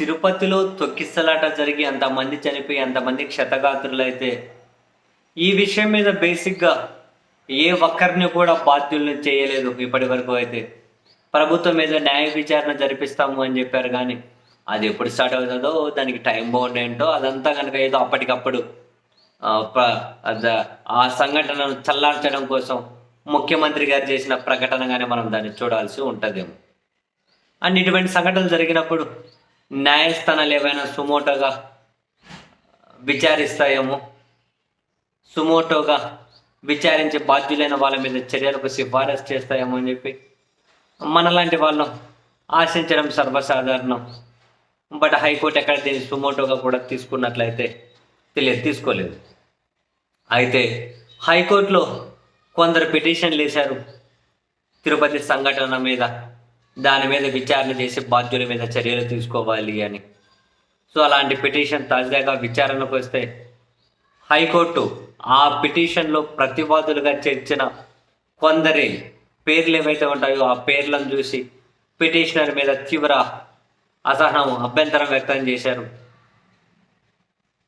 తిరుపతిలో తొక్కిసలాట జరిగి అంతమంది చనిపోయి అంతమంది క్షతగాత్రులు అయితే ఈ విషయం మీద బేసిక్గా ఏ ఒక్కరిని కూడా బాధ్యులను చేయలేదు ఇప్పటి వరకు అయితే. ప్రభుత్వం మీద న్యాయ విచారణ జరిపిస్తాము అని చెప్పారు కానీ అది ఎప్పుడు స్టార్ట్ అవుతుందో దానికి టైం బౌండ్ ఏంటో అదంతా కనుక ఏదో అప్పటికప్పుడు ఆ, ఆ సంఘటనను చల్లార్చడం కోసం ముఖ్యమంత్రి గారు చేసిన ప్రకటనగానే మనం దాన్ని చూడాల్సి ఉంటుందేమో. అండ్ ఇటువంటి సంఘటనలు జరిగినప్పుడు న్యాయస్థానాలు ఏవైనా సుమోటోగా విచారిస్తాయేమో? సుమోటోగా విచారించి బాధ్యులైన వాళ్ళ మీద చర్యలకు సిఫారసు చేస్తాయేమో అని చెప్పి మనలాంటి వాళ్ళు ఆశించడం సర్వసాధారణం. బట్ హైకోర్టు ఎక్కడ దీన్ని సుమోటోగా కూడా తీసుకున్నట్లయితే తెలియదు తీసుకోలేదు. అయితే హైకోర్టులో కొందరు పిటిషన్లు వేశారు తిరుపతి సంఘటన మీద దాని మీద విచారణ చేసి బాధ్యుల మీద చర్యలు తీసుకోవాలి అని. సో అలాంటి పిటిషన్ తాజాగా విచారణకు వస్తే హైకోర్టు ఆ పిటిషన్లో ప్రతివాదులుగా చేర్చిన కొందరి పేర్లు ఏవైతే ఉంటాయో ఆ పేర్లను చూసి పిటిషనర్ మీద తీవ్ర అసహనం అభ్యంతరం వ్యక్తం చేశారు.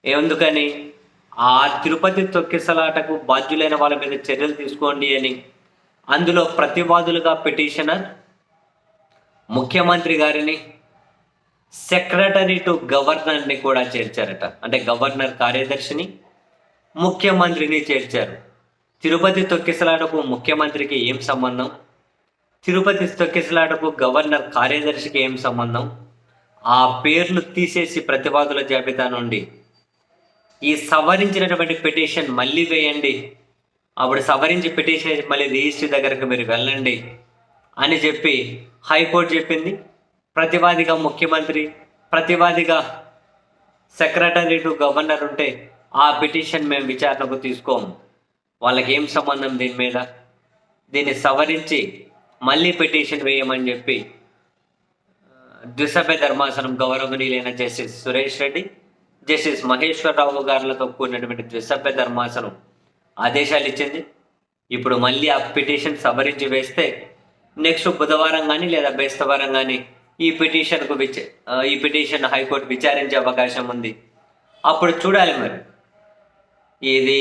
ఎందుకని? ఆ తిరుపతి తొక్కిసలాటకు బాధ్యులైన వాళ్ళ మీద చర్యలు తీసుకోండి అని అందులో ప్రతివాదులుగా పిటిషనర్ ముఖ్యమంత్రి గారిని సెక్రటరీ టు గవర్నర్ని కూడా చేర్చారట. అంటే గవర్నర్ కార్యదర్శిని ముఖ్యమంత్రిని చేర్చారు. తిరుపతి తొక్కిసలాటకు ముఖ్యమంత్రికి ఏం సంబంధం? తిరుపతి తొక్కిసలాటకు గవర్నర్ కార్యదర్శికి ఏం సంబంధం? ఆ పేర్లు తీసేసి ప్రతివాదుల జాబితా నుండి. ఈ సవరించినటువంటి పిటిషన్ మళ్ళీ వేయండి. అప్పుడు సవరించి పిటిషన్ మళ్ళీ రిజిస్ట్రీ దగ్గరకు మీరు వెళ్ళండి అని చెప్పి హైకోర్టు చెప్పింది. ప్రతివాదిగా ముఖ్యమంత్రి ప్రతివాదిగా సెక్రటరీ టు గవర్నర్ ఉంటే ఆ పిటిషన్ మేము విచారణకు తీసుకోము వాళ్ళకి ఏం సంబంధం దీని మీద? దీన్ని సవరించి మళ్ళీ పిటిషన్ వేయమని చెప్పి ద్విసభ్య ధర్మాసనం గౌరవనీయులైన జస్టిస్ సురేష్ రెడ్డి జస్టిస్ మహేశ్వరరావు గారులతో కూడినటువంటి ద్విసభ్య ధర్మాసనం ఆదేశాలు ఇచ్చింది. ఇప్పుడు మళ్ళీ ఆ పిటిషన్ సవరించి వేస్తే నెక్స్ట్ బుధవారం కానీ లేదా బేస్తవారం కానీ ఈ పిటిషన్కు విచ ఈ పిటిషన్ హైకోర్టు విచారించే అవకాశం ఉంది. అప్పుడు చూడాలి మరి. ఇది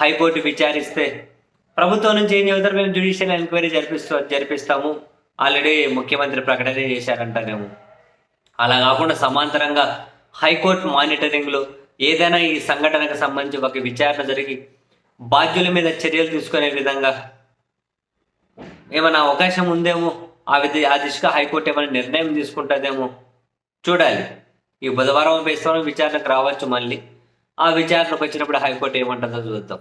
హైకోర్టు విచారిస్తే ప్రభుత్వం నుంచి ఏం చెబుతారు? మేము జ్యుడిషియల్ ఎంక్వైరీ జరిపిస్తూ జరిపిస్తాము. ఆల్రెడీ ముఖ్యమంత్రి ప్రకటన చేశారంటారేమో. అలా కాకుండా సమాంతరంగా హైకోర్టు మానిటరింగ్లో ఏదైనా ఈ సంఘటనకు సంబంధించి ఒక విచారణ జరిగి బాధ్యుల మీద చర్యలు తీసుకునే విధంగా ఏమైనా అవకాశం ఉందేమో? ఆ విధి ఆ దిశగా హైకోర్టు ఏమైనా నిర్ణయం తీసుకుంటుందేమో? చూడాలి. ఈ బుధవారం బేస్తవారం విచారణకు రావచ్చు మళ్ళీ. ఆ విచారణకు వచ్చినప్పుడు హైకోర్టు ఏమంటుందో చూద్దాం.